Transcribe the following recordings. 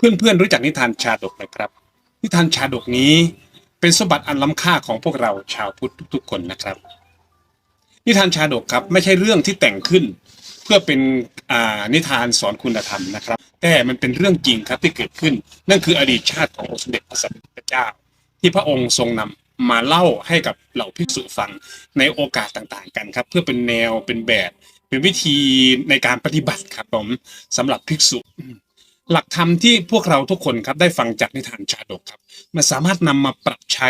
เพื่อนๆรู้จักนิทานชาดกไหมครับ นิทานชาดกนี้เป็นสมบัติอันล้ำค่าของพวกเราชาวพุทธทุกๆคนนะครับ นิทานชาดกครับไม่ใช่เรื่องที่แต่งขึ้น เพื่อเป็นนิทานสอนคุณธรรมนะครับ แต่มันเป็นเรื่องจริงครับที่เกิดขึ้น นั่นคืออดีตชาติขององค์สมเด็จพระสัมมาสัมพุทธเจ้า ที่พระองค์ทรงนำมาเล่าให้กับเหล่าภิกษุฟังในโอกาสต่างๆ กันครับ เพื่อเป็นแนวเป็นแบบ เป็นวิธีในการปฏิบัติครับผมสำหรับภิกษุ หลักธรรมที่พวกเราทุกคนครับได้ฟังจากนิทานชาดกครับมันสามารถนำมาปรับใช้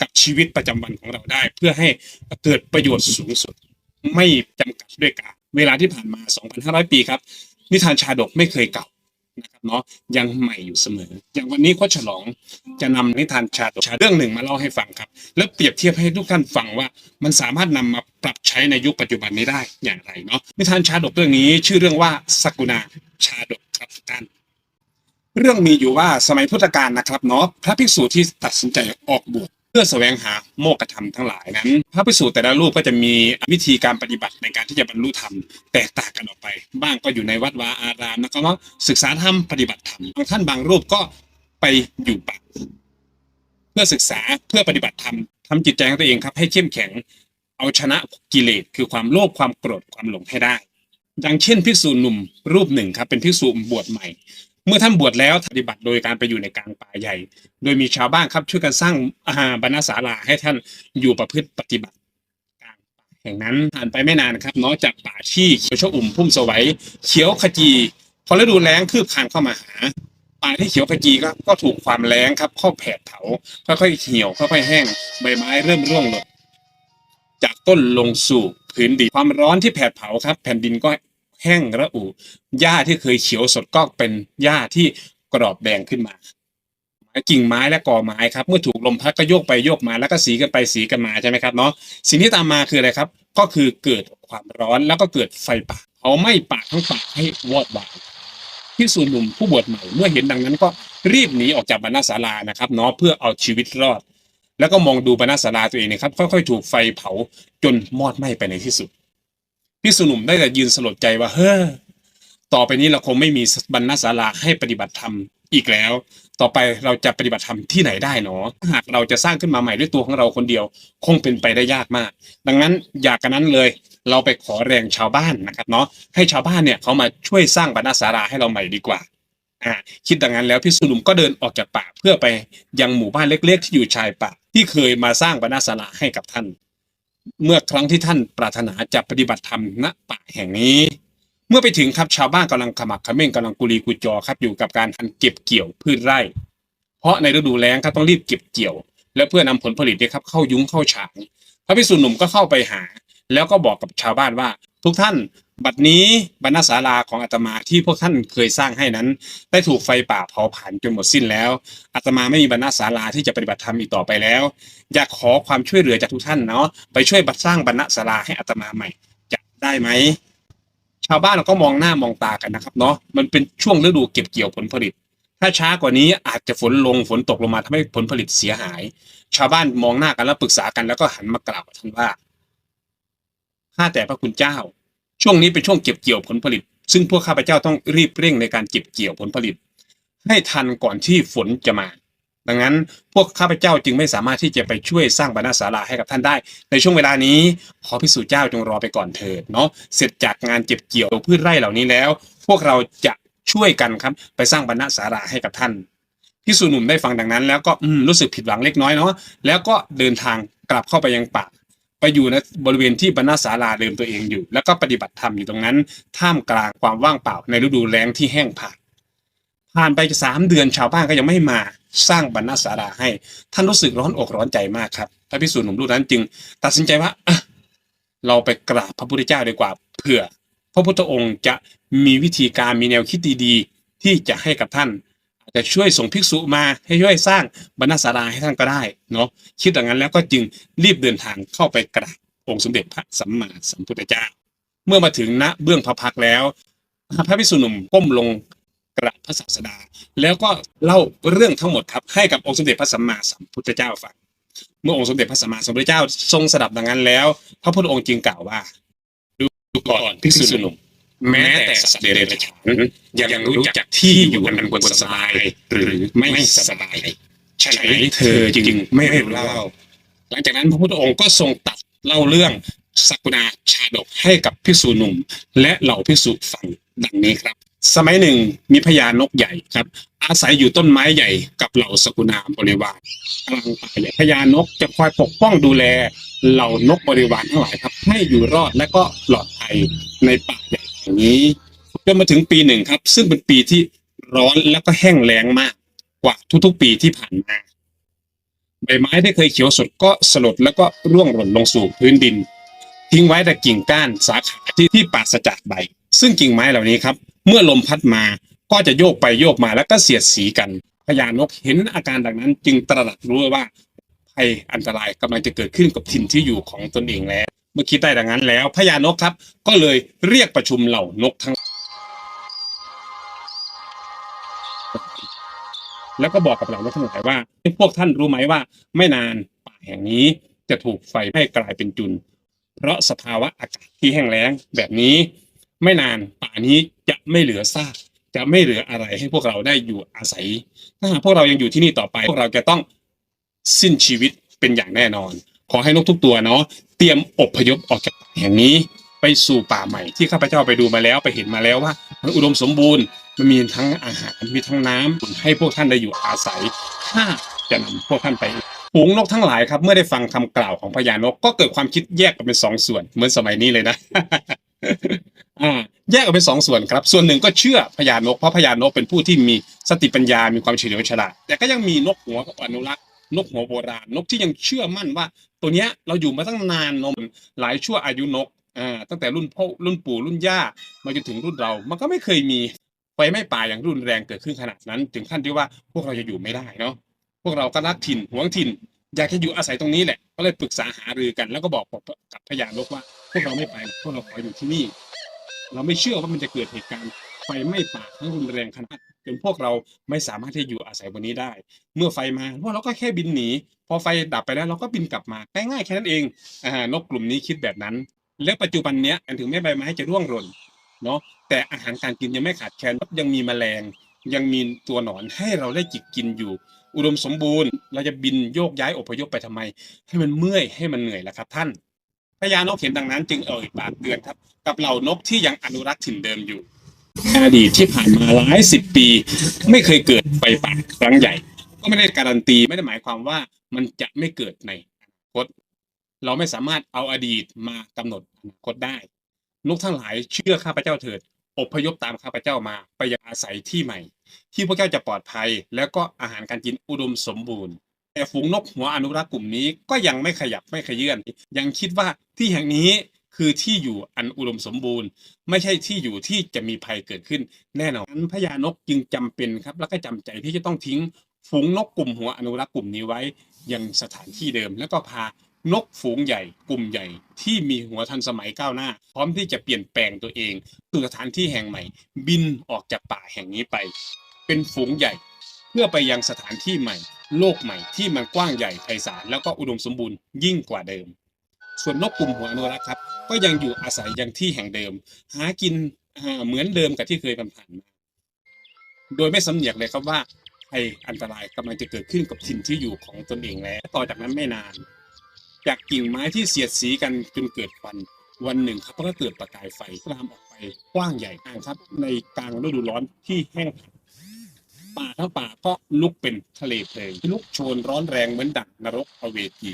กับชีวิตประจำวันของเราได้ เพื่อให้เกิดประโยชน์สูงสุด ไม่จำกัดด้วยกาลเวลาที่ผ่านมา 2,500 ปีครับ นิทานชาดกไม่เคยเก่านะครับเนาะยังใหม่อยู่เสมอ อย่างวันนี้โคชฉลองจะนำนิทานชาดกเรื่องหนึ่งมาเล่าให้ฟังครับ แล้วเปรียบเทียบให้ทุกท่านฟังว่ามันสามารถนำมาปรับใช้ในยุคปัจจุบันนี้ได้อย่างไรเนาะนิทานชาดกเรื่องนี้ชื่อเรื่องว่าสกุณาชาดกครับท่าน เรื่องมีอยู่ว่าสมัยพุทธกาลนะครับเนาะพระภิกษุที่ตัดสินใจออกบวชเพื่อแสวงหาโมกขธรรมทั้งหลายนั้น พระภิกษุแต่ละรูปก็จะมีวิธีการปฏิบัติในการที่จะบรรลุธรรมแตกต่างกันออกไป บ้างก็อยู่ในวัดวาอารามแล้วก็มาศึกษาธรรมปฏิบัติธรรมบางท่านบางรูปก็ไปอยู่ป่าเพื่อศึกษาเพื่อปฏิบัติธรรมทำจิตใจของตัวเองครับให้เข้มแข็งเอาชนะกิเลสคือความโลภความโกรธความหลงให้ได้อย่างเช่นภิกษุหนุ่มรูปหนึ่งครับเป็นภิกษุบวชใหม่ เมื่อท่านบวชแล้วปฏิบัติโดยการไปอยู่ในกลางป่าใหญ่ โดยมีชาวบ้านครับช่วยกันสร้างอาบรรณศาลาให้ท่านอยู่ประพฤติปฏิบัติกลางป่าแห่งนั้นผ่านไปไม่นานครับนอกจากป่าที่เขียวชอุ่มพุ่มสวัยเขียวขจีพอฤดูแล้งคืบคานเข้ามาหาป่าที่เขียวขจีก็ก็ถูกความแล้งครับเข้าแผดเผาค่อยๆเหี่ยวค่อยๆแห้งใบไม้เริ่มร่วงหล่นจากต้นลงสู่พื้นดินความร้อนที่แผดเผาครับ แผ่นดินก็ แห้งระอุหญ้าที่เคยเขียวสดก็เป็นหญ้าที่กรอบแดงขึ้นมากิ่งไม้และกอไม้ครับ เมื่อถูกลมพัดก็โยกไปโยกมาแล้วก็สีกันไปสีกันมาใช่ไหมครับเนาะสิ่งที่ตามมาคืออะไรครับ ก็คือเกิดความร้อนแล้วก็เกิดไฟป่าเผาไหม้ป่าทั้งป่าให้วอดวายที่สูนหนุ่มผู้บวชใหม่เมื่อเห็นดังนั้นก็รีบหนีออกจากบรรณศาลานะครับเนาะเพื่อเอาชีวิตรอด แล้วก็มองดูบรรณศาลาตัวเองนะครับค่อยๆ ถูกไฟเผาจนมอดไหม้ไปในที่สุด พี่สุหนุ่มได้แต่ยืนสลดใจว่าเฮ้อต่อไปนี้เราคงไม่มีบรรณศาลาให้ปฏิบัติธรรมอีกแล้ว ต่อไปเราจะปฏิบัติธรรมที่ไหนได้เนาะหากเราจะสร้างขึ้นมาใหม่ด้วยตัวของเราคนเดียว คงเป็นไปได้ยากมาก ดังนั้นอยากกันนั้นเลย เราไปขอแรงชาวบ้านนะครับเนาะให้ชาวบ้านเนี่ยเขามาช่วยสร้างบรรณศาลาให้เราใหม่ดีกว่าอ่าคิดดังนั้นแล้วพี่สุนุ่มก็เดินออกจากป่าเพื่อไปยังหมู่บ้านเล็ก ๆ ที่อยู่ชายป่าที่เคยมาสร้างบรรณศาลาให้กับท่าน เมื่อครั้งที่ท่านปรารถนาจะปฏิบัติธรรมณป่าแห่งนี้ เมื่อไปถึงครับชาวบ้านกำลังขมักเขม้นกำลังกุลีกุจอครับอยู่กับการทันเก็บเกี่ยวพืชไร่ เพราะในฤดูแล้งครับต้องรีบเก็บเกี่ยว และเพื่อนำผลผลิตเนี่ยครับเข้ายุ้งเข้าฉางพระพิสุหนุ่มก็เข้าไปหา แล้วก็บอกกับชาวบ้านว่า ทุกท่านบัดนี้บรรณศาลาของอาตมาที่พวกท่านเคยสร้างให้นั้น ได้ถูกไฟป่าเผาผลาญจนหมดสิ้นแล้วอาตมาไม่มีบรรณศาลาที่จะปฏิบัติธรรมอีกต่อไปแล้ว อยากขอความช่วยเหลือจากทุกท่านเนาะไปช่วยบัดสร้างบรรณศาลาให้อาตมาใหม่จะได้ไหมชาวบ้านเราก็มองหน้ามองตากันนะครับเนาะมันเป็นช่วงฤดูเก็บเกี่ยวผลผลิต ถ้าช้ากว่านี้อาจจะฝนลงฝนตกลงมาทำให้ผลผลิตเสียหาย ชาวบ้านมองหน้ากันแล้วปรึกษากันแล้วก็หันมากล่าวกับท่านว่าข้าแต่พระคุณเจ้า ช่วงนี้เป็นช่วงเก็บเกี่ยวผลผลิต ซึ่งพวกข้าพเจ้าต้องรีบเร่งในการเก็บเกี่ยวผลผลิต ให้ทันก่อนที่ฝนจะมา ดังนั้นพวกข้าพเจ้าจึงไม่สามารถที่จะไปช่วยสร้างบรรณศาลาให้กับท่านได้ ในช่วงเวลานี้ขอพิสูจน์เจ้าจงรอไปก่อนเถิดเนาะเสร็จจากงานเก็บเกี่ยวพืชไร่เหล่านี้แล้ว พวกเราจะช่วยกันครับไปสร้างบรรณศาลาให้กับท่านพิสูจหนุ่มได้ฟังดังนั้น แล้วก็อืมรู้สึกผิดหวังเล็กน้อยเนาะแล้วก็เดินทางกลับเข้าไปยังป่า ไปอยู่ในบริเวณที่บรรณาศาลาเดิมตัวเองอยู่ แล้วก็ปฏิบัติธรรมอยู่ตรงนั้น ท่ามกลางความว่างเปล่าในฤดูแล้งที่แห้งผากผ่านไปสามเดือนชาวบ้านก็ยังไม่มาสร้างบรรณาศาลาให้ ท่านรู้สึกร้อนอกร้อนใจมากครับพระพิสูจน์หนุ่มรูปนั้นจึง ตัดสินใจว่าเราไปกราบพระพุทธเจ้าดีกว่าเผื่อ พระพุทธองค์จะมีวิธีการมีแนวคิดดีๆ ที่จะให้กับท่าน จะช่วยส่งภิกษุมาให้ช่วยสร้างบรรณศาลาให้ท่านก็ได้เนาะคิดดังนั้นแล้วก็จึงรีบเดินทางเข้าไปกราบองค์สมเด็จพระสัมมาสัมพุทธเจ้า เมื่อมาถึงณเบื้องพระพักแล้ว พระภิกษุหนุ่มก้มลงกราบพระศาสดา แล้วก็เล่าเรื่องทั้งหมดครับให้กับองค์สมเด็จพระสัมมาสัมพุทธเจ้าฟังเมื่อองค์สมเด็จพระสัมมาสัมพุทธเจ้าทรงสดับดังนั้นแล้ว พระพุทธองค์จึงกล่าวว่า ดูก่อนภิกษุหนุ่ม แม้แต่สัตว์เดรัจฉานยังรู้จักที่อยู่อันควรสบาย หรือไม่สบายฉะนั้นเธอจึงไม่รู้เล่า หลังจากนั้นพระพุทธองค์ก็ทรงตัดเล่าเรื่องสักุณาชาดกให้กับภิกษุหนุ่ม และเหล่าภิกษุฟังดังนี้ครับ สมัยหนึ่งมีพญานกใหญ่ครับ อาศัยอยู่ต้นไม้ใหญ่กับเหล่าสกุณาบริวารกำลังตายเลยพญานกจะคอยปกป้องดูแลเหล่านกบริวารทั้งหลายครับ ให้อยู่รอดและก็ปลอดภัยในป่าใหญ่ แห่งนี้จนมาถึงปีหนึ่งครับ ซึ่งเป็นปีที่ร้อนและก็แห้งแล้งมากกว่าทุกๆ ปีที่ผ่านมาใบไม้ที่เคยเขียวสดก็สลดแล้วก็ร่วงหล่นลงสู่พื้นดิน ทิ้งไว้แต่กิ่งก้านสาขาที่ที่ปราศจากใบ ซึ่งกิ่งไม้เหล่านี้ครับ เมื่อลมพัดมาก็จะโยกไปโยกมาแล้วก็เสียดสีกันพญานกเห็นอาการดังนั้น จึงตระหนักรู้ว่าภัยอันตรายกำลังจะเกิดขึ้นกับถิ่นที่อยู่ของตนเองแล้ว เมื่อคิดได้ดังนั้นแล้วพญานกครับ ก็เลยเรียกประชุมเหล่านกทั้ง แล้วก็บอกกับเหล่านกทั้งหลายว่าพวกท่านรู้ไหมว่า ไม่นานป่าแห่งนี้จะถูกไฟไหม้กลายเป็นจุน เพราะสภาวะอากาศที่แห้งแล้งแบบนี้ ไม่นานป่านี้จะไม่เหลือซากจะไม่เหลืออะไรให้พวกเราได้อยู่อาศัย ถ้าหากพวกเรายังอยู่ที่นี่ต่อไป พวกเราจะต้องสิ้นชีวิตเป็นอย่างแน่นอน ขอให้นกทุกตัวเนาะ ตรียมอบพยพออกจากป่าแห่งนี้ไปสู่ป่าใหม่ที่ข้าพเจ้าไปดูมาแล้วไปเห็นมาแล้วว่ามันอุดมสมบูรณ์มันมีทั้งอาหารมีทั้งน้ำให้พวกท่านได้อยู่อาศัยถ้าจะนำพวกท่านไปฝูงนกทั้งหลายครับ เมื่อได้ฟังคำกล่าวของพญานกก็เกิดความคิดแยกกันเป็นสองส่วน เหมือนสมัยนี้เลยนะอ่าแยกออกเป็นสองส่วนครับ ส่วนหนึ่งก็เชื่อพญานกเพราะพญานกเป็นผู้ที่มีสติปัญญา มีความเฉลียวฉลาดแต่ก็ยังมีนกหัวอนุรักษ์ นกหัวโบราณนกที่ยังเชื่อมั่นว่า ตัวเนี้ยเราอยู่มาตั้งนานนมหลายชั่วอายุนกอ่าตั้งแต่รุ่นพ่อรุ่นปู่รุ่นย่ามาจนถึงรุ่นเรา มันก็ไม่เคยมีไฟไหม้ป่าอย่างรุนแรงเกิดขึ้นขนาดนั้น ถึงขั้นที่ว่าพวกเราจะอยู่ไม่ได้เนาะพวกเราก็รักถิ่นหวงถิ่น อยากจะอยู่อาศัยตรงนี้แหละ ก็เลยปรึกษาหารือกัน แล้วก็บอกกับพญานกว่า พวกเราไม่ไปพวกเราขออยู่ที่นี่ เราไม่เชื่อว่ามันจะเกิดเหตุการณ์ไฟไหม้ป่าที่รุนแรงขนาด จนพวกเราไม่สามารถที่จะอยู่อาศัยบนนี้ได้ เมื่อไฟมาพวกเราก็แค่บินหนี พอไฟดับไปแล้วเราก็บินกลับมาง่ายๆแค่นั้นเองอ่านกกลุ่มนี้คิดแบบนั้น และปัจจุบันเนี้ยถึงแม้ใบไม้จะร่วงหล่นเนาะแต่อาหารการกินยังไม่ขาดแคลนยังมีแมลง ยังมีตัวหนอนให้เราได้จิกกินอยู่ อุดมสมบูรณ์ เราจะบินโยกย้ายอพยพไปทำไม ให้มันเมื่อยให้มันเหนื่อยล่ะครับ ท่านพญานกเห็นดังนั้น จึงเอ่ยปากเตือนครับ กับเหล่านกที่ยังอนุรักษ์ถิ่นเดิมอยู่ ในอดีตที่ผ่านมาหลายสิบปี ไม่เคยเกิดไฟป่าครั้งใหญ่ ก็ไม่ได้การันตีไม่ได้หมายความว่ามันจะไม่เกิดในอนาคต เราไม่สามารถเอาอดีตมากำหนดอนาคตได้นกทั้งหลายเชื่อข้าพเจ้าเถิดอพยพตามข้าพเจ้ามาไปยังอาศัยที่ใหม่ ที่พวกเจ้าจะปลอดภัย แล้วก็อาหารการกินอุดมสมบูรณ์ แต่ฝูงนกหัวอนุรักษ์กลุ่มนี้ก็ยังไม่ขยับไม่ขยื่นยังคิดว่าที่แห่งนี้ คือที่อยู่อันอุดมสมบูรณ์ ไม่ใช่ที่อยู่ที่จะมีภัยเกิดขึ้นแน่นอนพญานกจึงจำเป็นครับ แล้วก็จำใจที่จะต้องทิ้งฝูงนกกลุ่มหัวอนุรักษ์กลุ่มนี้ไว้ยังสถานที่เดิม แล้วก็พานกฝูงใหญ่ กลุ่มใหญ่ ที่มีหัวทันสมัยก้าวหน้า พร้อมที่จะเปลี่ยนแปลงตัวเองสู่สถานที่แห่งใหม่ บินออกจากป่าแห่งนี้ไป เป็นฝูงใหญ่ เพื่อไปยังสถานที่ใหม่ โลกใหม่ที่มันกว้างใหญ่ไพศาลแล้วก็อุดมสมบูรณ์ยิ่งกว่าเดิม ส่วนนกกลุ่มหัวอนุรักษ์ครับ ก็ยังอยู่อาศัยยังที่แห่งเดิม หากินอ่าเหมือนเดิมกับที่เคยผ่านมา โดยไม่สำเนียกเลยครับว่าภัยอันตรายกำลังจะเกิดขึ้นกับถิ่นที่อยู่ของตนเองแล้ว ต่อจากนั้นไม่นาน จากกิ่งไม้ที่เสียดสีกันจนเกิดควันวันหนึ่งครับก็เกิดประกายไฟลามออกไปกว้างใหญ่มากครับ ในกลางฤดูร้อนที่แห้งป่าทั้งป่าก็ลุกเป็นทะเลเพลิงลุกโชนร้อนแรงเหมือนดั่งนรกอเวจี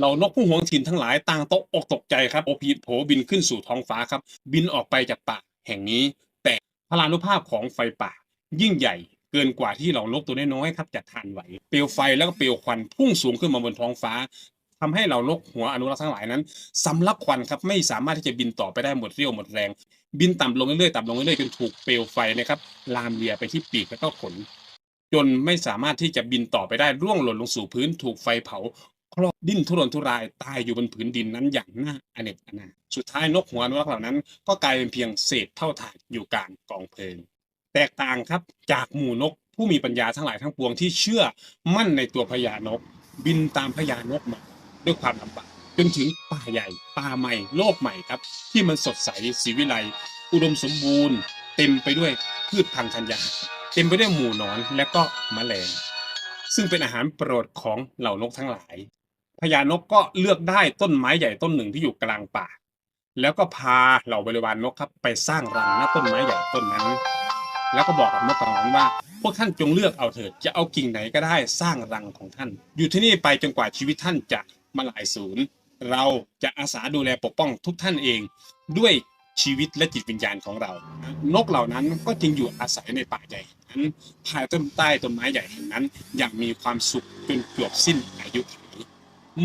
เรานกผู้หวงถิ่นทั้งหลายต่างตกอกตกใจครับโอพีโผบินขึ้นสู่ท้องฟ้าครับ บินออกไปจากป่าแห่งนี้ แต่พลานุภาพของไฟป่า ยิ่งใหญ่เกินกว่าที่เหล่านกตัวน้อยๆครับจะทานไหว เปลวไฟแล้วก็เปลวควันพุ่งสูงขึ้นมาบนท้องฟ้าทำให้เหล่านกหัวอนุรักษ์ทั้งหลายนั้นสำลักควันครับไม่สามารถที่จะบินต่อไปได้หมดเรี่ยวหมดแรง บินต่ำลงเรื่อยๆต่ำลงเรื่อยๆจนถูกเปลวไฟนะครับลามเลียไปที่ปีกแล้วก็ขนจนไม่สามารถที่จะบินต่อไปได้ร่วงหล่นลงสู่พื้นถูกไฟเผา คลอกดิ้นทุรนทุรายตายอยู่บนผืนดินนั้นอย่างน่าอเนจอนาถสุดท้ายนกหัวอนุรักษ์เหล่านั้น ก็กลายเป็นเพียงเศษเท่าฐานอยู่กลางกองเพลิง แตกต่างครับจากหมู่นกผู้มีปัญญาทั้งหลายทั้งปวงที่เชื่อมั่นในตัวพญานก บินตามพญานกมาด้วยความลำบากจนถึงป่าใหญ่ป่าใหม่ โลกใหม่ครับ ที่มันสดใสสีวิไลอุดมสมบูรณ์ เต็มไปด้วยพืชพันธุ์ธัญญาเต็มไปด้วยหมู่นอนและก็แมลงซึ่งเป็นอาหารโปรดของเหล่านกทั้งหลาย พญานกก็เลือกได้ต้นไม้ใหญ่ต้นหนึ่งที่อยู่กลางป่า แล้วก็พาเหล่าบริวารนกครับไปสร้างรังณต้นไม้ใหญ่ต้นนั้น แล้วก็บอกกับนกกระหอนว่า พวกท่านจงเลือกเอาเถิดจะเอากิ่งไหนก็ได้สร้างรังของท่าน อยู่ที่นี่ไปจนกว่าชีวิตท่านจะมาลายสูญเราจะอาสาดูแลปกป้องทุกท่านเองด้วยชีวิตและจิตวิญญาณของเรา นกเหล่านั้นก็จึงอยู่อาศัยในป่าใหญ่แห่งนั้นภายต้นใต้ต้นไม้ใหญ่แห่งนั้น อย่างมีความสุขจนจบสิ้นอายุขัย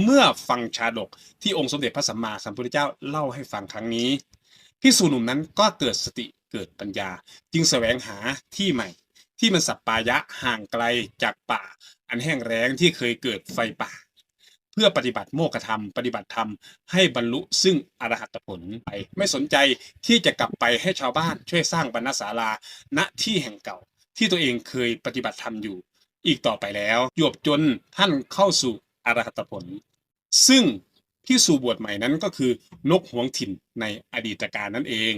เมื่อฟังชาดกที่องค์สมเด็จพระสัมมาสัมพุทธเจ้าเล่าให้ฟังครั้งนี้พิสูจน์หนุ่มนั้นก็เกิดสติเกิดปัญญา จึงแสวงหาที่ใหม่ ที่มันสัปปายะห่างไกลจากป่า อันแห้งแล้งที่เคยเกิดไฟป่า เพื่อปฏิบัติโมกธรรม ปฏิบัติธรรมให้บรรลุซึ่งอรหัตผลไป ไม่สนใจที่จะกลับไปให้ชาวบ้านช่วยสร้างบรรณศาลาณที่แห่งเก่า ที่ตัวเองเคยปฏิบัติธรรมอยู่ อีกต่อไปแล้วหยบจนท่านเข้าสู่ อรหัตผล ซึ่งที่สู่บวชใหม่นั้นก็คือนกหวงถิ่นในอดีตการนั่นเอง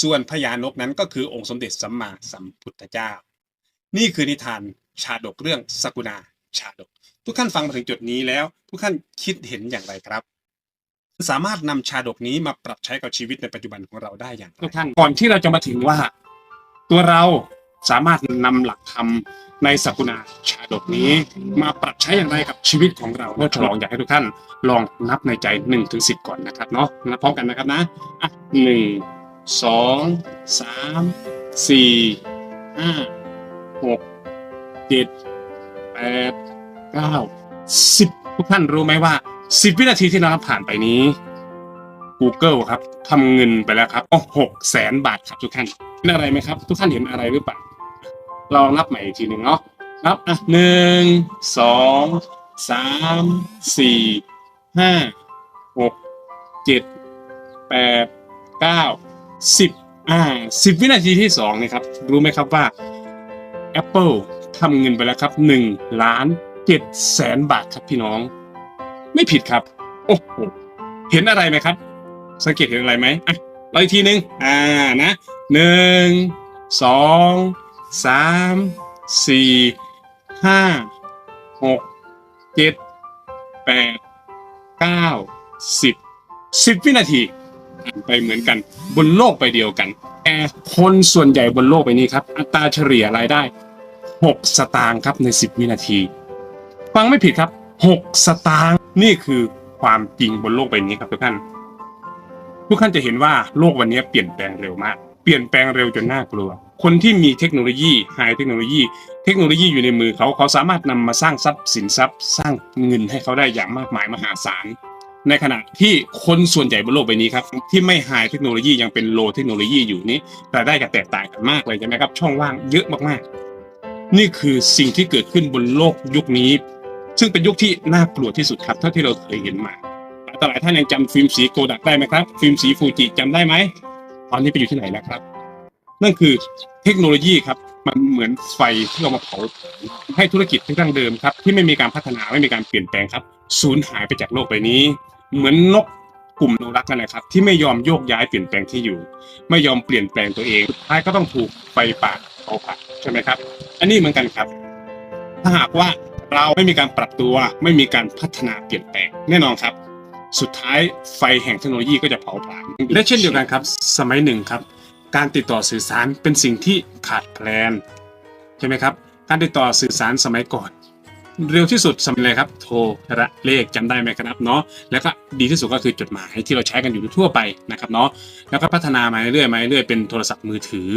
ส่วนพญานกนั้นก็คือองค์สมเด็จสัมมาสัมพุทธเจ้า นี่คือนิทานชาดกเรื่องสกุณาชาดก ทุกท่านฟังมาถึงจุดนี้แล้ว ทุกท่านคิดเห็นอย่างไรครับ สามารถนำชาดกนี้มาปรับใช้กับชีวิตในปัจจุบันของเราได้อย่างไรทุกท่านก่อนที่เราจะมาถึงว่า ตัวเรา สามารถนำหลักธรรมในสกุณาชาดกนี้ มาปรับใช้อย่างไรกับชีวิตของเราเมื่อฉลองอยากให้ทุกท่าน ลองนับในใจ1นถึงสิก่อนนะครับเนาะนับพร้อมกันนะครับนะอะหนึ่งสองสามสี่ห้าหกเจ็ดแปดเก้าสิบทุกท่านรู้ไหมว่าสิบวินาทีที่เราผ่านไปนี้ Google ครับทำเงินไปแล้วครับก็หกแสนบาทครับทุกท่านเห็นอะไรไหมครับ ทุกท่านเห็นอะไรหรือเปล่า ลองนับใหม่อีกทีหนึ่งเนาะนับอะหนึ่งสองสามสี่ห้าหกเจ็ดแปดเก้าสิบอ่าสิบวินาทีที่สองนี่ครับ รู้ไหมครับว่า Apple ทำเงินไปแล้วครับหนึ่งล้านเจ็ดแสนบาทครับพี่น้อง ไม่ผิดครับ โอ้โหเห็นอะไรไหมครับ สังเกตเห็นอะไรไหมอะเราอีกทีหนึ่งอ่านะหนึ่งสอง สามสี่ห้าหกเจ็ดแปดเก้าสิบสิบวินาทีไปเหมือนกันบนโลกไปเดียวกันแต่คนส่วนใหญ่บนโลกใบนี้ครับ อัตราเฉลี่ยรายได้ 6 สตางค์ครับใน 10 วินาที ฟังไม่ผิดครับ 6 สตางค์นี่คือความจริงบนโลกใบนี้ครับทุกท่าน ทุกท่านจะเห็นว่าโลกวันนี้เปลี่ยนแปลงเร็วมาก เปลี่ยนแปลงเร็วจนน่ากลัว คนที่มีเทคโนโลยีไฮเทคโนโลยี เทคโนโลยีอยู่ในมือเขาเขาสามารถนำมาสร้างทรัพย์สินทรัพย์ สร้างเงินให้เขาได้อย่างมากมายมหาศาลในขณะที่คนส่วนใหญ่บนโลกใบนี้ครับที่ไม่ไฮเทคโนโลยียังเป็นโลเทคโนโลยีอยู่นี้รายได้จะแตกต่างกันมากเลยใช่ไหมครับ ช่องว่างเยอะมากๆ นี่คือสิ่งที่เกิดขึ้นบนโลกยุคนี้ ซึ่งเป็นยุคที่น่ากลัวที่สุดครับเท่าที่เราเคยเห็นมาหลายต่หลายท่านยังจำฟิล์มสีโกดักได้ไหมครับ ฟิล์มสีฟูจิจำได้ไหม ตอนนี้ไปอยู่ที่ไหนแล้วครับ นั่นคือเทคโนโลยีครับ มันเหมือนไฟที่เรามาเผาให้ธุรกิจที่ดั้งเดิมครับ ที่ไม่มีการพัฒนาไม่มีการเปลี่ยนแปลงครับสูญหายไปจากโลกใบนี้ เหมือนนกกลุ่มอนุรักนั่นแหละครับ ที่ไม่ยอมโยกย้ายเปลี่ยนแปลงที่อยู่ ไม่ยอมเปลี่ยนแปลงตัวเองสุดท้ายก็ต้องถูกไฟป่าเผาผลาญใช่ไหมครับ อันนี้เหมือนกันครับ ถ้าหากว่าเราไม่มีการปรับตัวไม่มีการพัฒนาเปลี่ยนแปลงแน่นอนครับ สุดท้ายไฟแห่งเทคโนโลยีก็จะเผาผลาญและเช่นเดียวกันครับ สมัยหนึ่งครับ การติดต่อสื่อสารเป็นสิ่งที่ขาดแคลนใช่ไหมครับ การติดต่อสื่อสารสมัยก่อน เร็วที่สุดสมัยอะไรครับ โทรระเลขจำได้ไหมครับเนาะแล้วก็ดีที่สุดก็คือจดหมายที่เราใช้กันอยู่ทั่วไปนะครับเนาะแล้วก็พัฒนามาเรื่อยมาเรื่อยเป็นโทรศัพท์มือถือ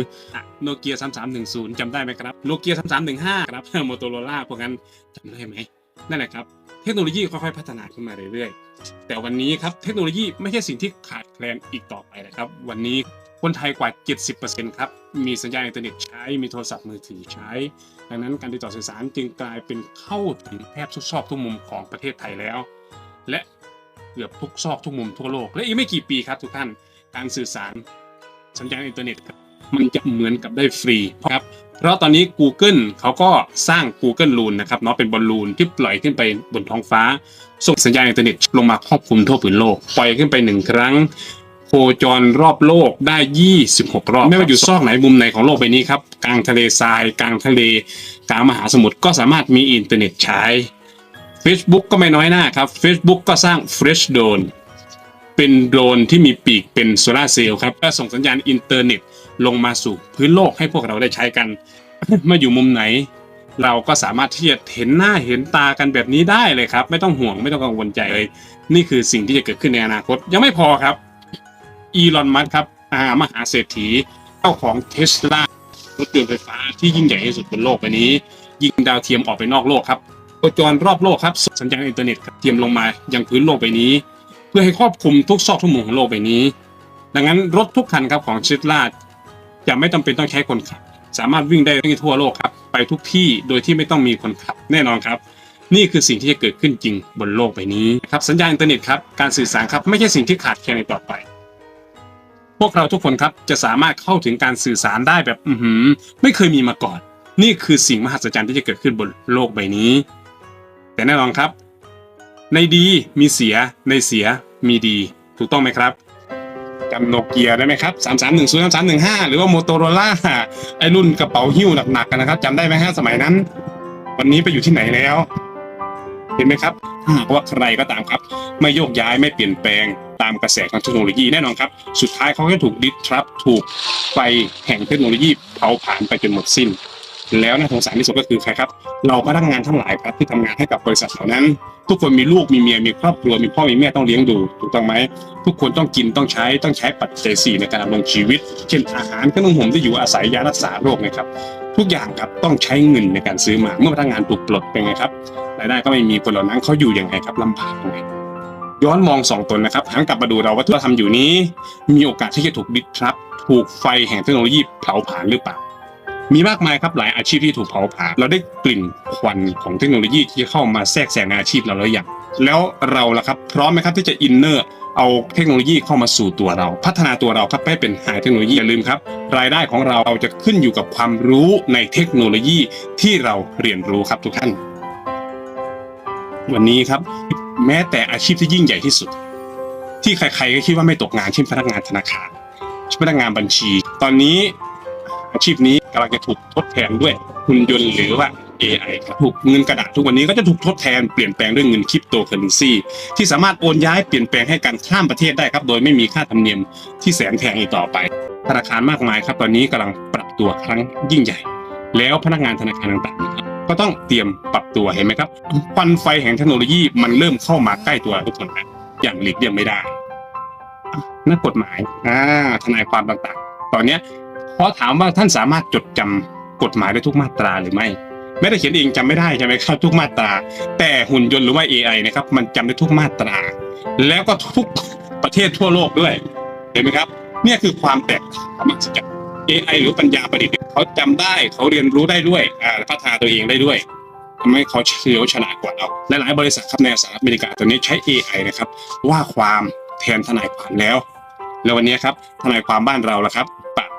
โนเกีย3310จำได้ไหมครับโนเกีย3315ครับโมโตโรล่าพวกนั้นจำได้ไหมนั่นแหละครับ ทคโนโลยีค่อยๆพัฒนาขึ้นมาเรื่อยๆ แต่วันนี้ครับเทคโนโลยีไม่ใช่สิ่งที่ขาดแคลนอีกต่อไปนะครับ วันนี้คนไทยกว่า 70%ครับมีสัญญาณอินเทอร์เน็ตใช้ มีโทรศัพท์มือถือใช้ ดังนั้นการติดต่อสื่อสารจึงกลายเป็นเข้าถึงแทบทุกซอกทุกมุมของประเทศไทยแล้ว และเกือบทุกซอกทุกมุมทั่วโลก และอีกไม่กี่ปีครับทุกท่านการสื่อสารสัญญาณอินเทอร์เน็ตมันจะเหมือนกับได้ฟรีครับ เพราะตอนนี้ Google เขาก็สร้าง Google Loon นะครับเนาะเป็นบอลลูนที่ปล่อยขึ้นไปบนท้องฟ้า ส่งสัญญาณอินเทอร์เน็ตลงมาครอบคลุมทั่วผืนโลก ปล่อยขึ้นไปหนึ่งครั้งโคจรรอบโลกได้ 26 รอบ ไม่ว่าอยู่ซอกไหนมุมไหนของโลกใบนี้ครับ กลางทะเลทราย กลางทะเล กลางมหาสมุทรก็สามารถมีอินเทอร์เน็ตใช้ Facebook ก็ไม่น้อยหน้าครับ Facebook ก็สร้าง Fresh Drone เป็นโดรนที่มีปีกเป็นโซลาเซลล์ครับก็ส่งสัญญาณอินเทอร์เน็ต ลงมาสู่พื้นโลกให้พวกเราได้ใช้กัน มาอยู่มุมไหน เราก็สามารถที่จะเห็นหน้าเห็นตากันแบบนี้ได้เลยครับ ไม่ต้องห่วงไม่ต้องกังวลใจเลย นี่คือสิ่งที่จะเกิดขึ้นในอนาคต ยังไม่พอครับอีลอนมัสครับอามหาเศรษฐีเจ้าของเทสลารถยนต์ไฟฟ้าที่ยิ่งใหญ่ที่สุดบนโลกใบนี้ ยิงดาวเทียมออกไปนอกโลกครับโคจรรอบโลกครับส่งสัญญาณอินเทอร์เน็ตครับเทียมลงมายังพื้นโลกใบนี้ เพื่อให้ครอบคลุมทุกซอกทุกมุมของโลกใบนี้ ดังนั้นรถทุกคันครับของเทสลา จะไม่จำเป็นต้องใช้คนขับ สามารถวิ่งได้ทั่วโลกครับ ไปทุกที่โดยที่ไม่ต้องมีคนขับ แน่นอนครับ นี่คือสิ่งที่จะเกิดขึ้นจริงบนโลกใบนี้ครับสัญญาณอินเทอร์เน็ตครับการสื่อสารครับไม่ใช่สิ่งที่ขาดแคลนในต่อไป พวกเราทุกคนครับจะสามารถเข้าถึงการสื่อสารได้แบบอืไม่เคยมีมาก่อน นี่คือสิ่งมหัศจรรย์ที่จะเกิดขึ้นบนโลกใบนี้ แต่แน่นอนครับ ในดีมีเสียในเสียมีดี ถูกต้องไหมครับ จำโนเกียได้ไหมครับ3 3 1 0 3 3 1 5หรือว่าโมโตโรล่าไอรุ่นกระเป๋าหิ้วหนักๆกันนะครับจำได้ไหมฮะสมัยนั้น วันนี้ไปอยู่ที่ไหนแล้ว เห็นไหมครับถ้าหากว่าใครก็ตามครับ ไม่โยกย้ายไม่เปลี่ยนแปลงตามกระแสของเทคโนโลยีแน่นอนครับ สุดท้ายเขาก็ถูกดิสทรัพถูกไฟแห่งเทคโนโลยีเผาผลาญไปจนหมดสิ้น แล้วน่าสงสารที่สุดก็คือใครครับ เราพนักงานทั้งหลายครับที่ทำงานให้กับบริษัทเหล่านั้น ทุกคนมีลูกมีเมียมีครอบครัวมีพ่อมีแม่ต้องเลี้ยงดูถูกต้องไหมทุกคนต้องกินต้องใช้ต้องใช้ปัจจัยสี่ในการดำรงชีวิต เช่นอาหารเครื่องนุ่งห่มที่อยู่อาศัยยารักษาโรคนะครับทุกอย่างครับต้องใช้เงินในการซื้อมาเมื่อพนักงานถูกปลดเป็นไงครับรายได้ก็ไม่มีคนเหล่านั้นเขาอยู่ยังไงครับลำบากยังไงย้อนมองสองตนนะครับหันกลับมาดูเราว่าที่เราทำอยู่นี้ มีโอกาสที่จะถูกดิสครับถูกไฟแห่งเทคโนโลยีเผาผลาญหรือเปล่า มีมากมายครับหลายอาชีพที่ถูกเผาผลาญเราได้กลิ่นควันของเทคโนโลยีที่เข้ามาแทรกแซงในอาชีพเราแล้วอย่าง แล้วเราล่ะครับพร้อมไหมครับที่จะอินเนอร์เอาเทคโนโลยีเข้ามาสู่ตัวเรา พัฒนาตัวเราครับให้เป็นไฮเทคโนโลยีอย่าลืมครับ รายได้ของเราจะขึ้นอยู่กับความรู้ในเทคโนโลยีที่เราเรียนรู้ครับทุกท่าน วันนี้ครับ แม้แต่อาชีพที่ยิ่งใหญ่ที่สุด ที่ใครๆก็คิดว่าไม่ตกงานเช่นพนักงานธนาคารพนักงานบัญชี ตอนนี้ อาชีพนี้กำลังจะถูกทดแทนด้วยหุ่นยนต์หรือว่า AI ครับถูกเงินกระดาษทุกวันนี้ก็จะถูกทดแทนเปลี่ยนแปลงด้วยเงินคริปโตเคอเรนซีที่สามารถโอนย้ายเปลี่ยนแปลงให้การข้ามประเทศได้ครับ โดยไม่มีค่าธรรมเนียมที่แสนแพงอีกต่อไป ธนาคารมากมายครับ ตอนนี้กำลังปรับตัวครั้งยิ่งใหญ่ แล้วพนักงานธนาคารต่างๆครับก็ต้องเตรียมปรับตัวเห็นไหมครับควันไฟแห่งเทคโนโลยีมันเริ่มเข้ามาใกล้ตัวทุกคนแล้วอย่างหลีกเลี่ยงไม่ได้นักกฎหมายอ่าทนายความต่างๆ ตอนนี้ เพราะถามว่าท่านสามารถจดจำกฎหมายได้ทุกมาตราหรือไม่ไม่ได้เขียนเองจำไม่ได้ใช่ไหมครับ ทุกมาตรา แต่หุ่นยนต์หรือว่า AI นะครับ มันจำได้ทุกมาตรา แล้วก็ทุกประเทศทั่วโลกด้วยเห็นไหมครับ เนี่ยคือความแตกต่างของมันสัจ AI หรือปัญญาประดิษฐ์เขาจำได้เขาเรียนรู้ได้ด้วยอ่าพัฒนาตัวเองได้ด้วยทำให้เขาเฉลียวฉลาดกว่าเราหลายๆบริษัทครับในสหรัฐอเมริกาตอนนี้ใช้ AI นะครับ ว่าความแทนทนายความแล้ว แล้ววันนี้ครับทนายความบ้านเราละครับ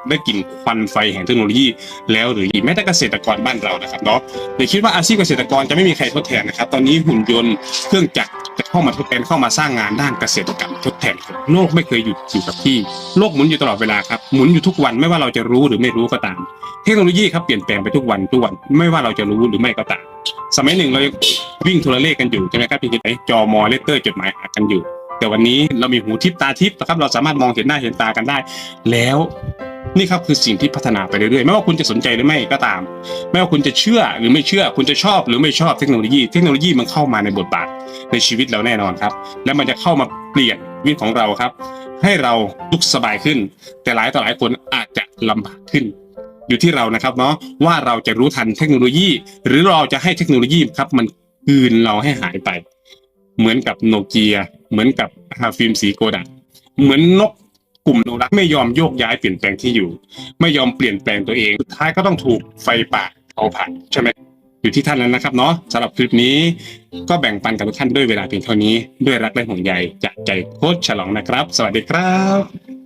ได้กลิ่นควันไฟแห่งเทคโนโลยี แล้วหรือแม้แต่เกษตรกรบ้านเรานะครับเนาะอย่าคิดว่าอาชีพเกษตรกรจะไม่มีใครทดแทนนะครับ ตอนนี้หุ่นยนต์เครื่องจักรจะเข้ามาทดแทนเข้ามาสร้างงานด้านเกษตรกรรมทดแทนโลกไม่เคยหยุดอยู่กับที่โลกหมุนอยู่ตลอดเวลาครับหมุนอยู่ทุกวันไม่ว่าเราจะรู้หรือไม่รู้ก็ตาม เทคโนโลยีครับเปลี่ยนแปลงไปทุกวันทุกวันไม่ว่าเราจะรู้หรือไม่ก็ตามสมัยหนึ่งเราวิ่งโทรเลขกันอยู่ใช่ไหมครับที่ไหนจอมอเลตเตอร์จดหมายหากันอยู่ แต่วันนี้เรามีหูทิพตาทิพนะครับ เราสามารถมองเห็นหน้าเห็นตากันได้ แล้วนี่ครับคือสิ่งที่พัฒนาไปเรื่อยๆไม่ว่าคุณจะสนใจหรือไม่ก็ตาม ไม่ว่าคุณจะเชื่อหรือไม่เชื่อ คุณจะชอบหรือไม่ชอบเทคโนโลยี เทคโนโลยีมันเข้ามาในบทบาทในชีวิตเราแน่นอนครับ และมันจะเข้ามาเปลี่ยนชีวิตของเราครับ ให้เราลุกสบายขึ้น แต่หลายต่อหลายคนอาจจะลำบากขึ้น อยู่ที่เรานะครับเนาะว่าเราจะรู้ทันเทคโนโลยี หรือเราจะให้เทคโนโลยีครับมันคืนเราให้หายไป เหมือนกับโนเกีย เหมือนกับฮาฟิล์มสีโกดักเหมือนนกกลุ่มโนรักไม่ยอมโยกย้ายเปลี่ยนแปลงที่อยู่ ไม่ยอมเปลี่ยนแปลงตัวเองสุดท้ายก็ต้องถูกไฟป่าเผาผลาญใช่ไหมอยู่ที่ท่านแล้วนะครับเนาะสำหรับคลิปนี้ก็แบ่งปันกับทุกท่านด้วยเวลาเพียงเท่านี้ ด้วยรักและห่วงใยจากใจโค้ชฉลองนะครับ สวัสดีครับ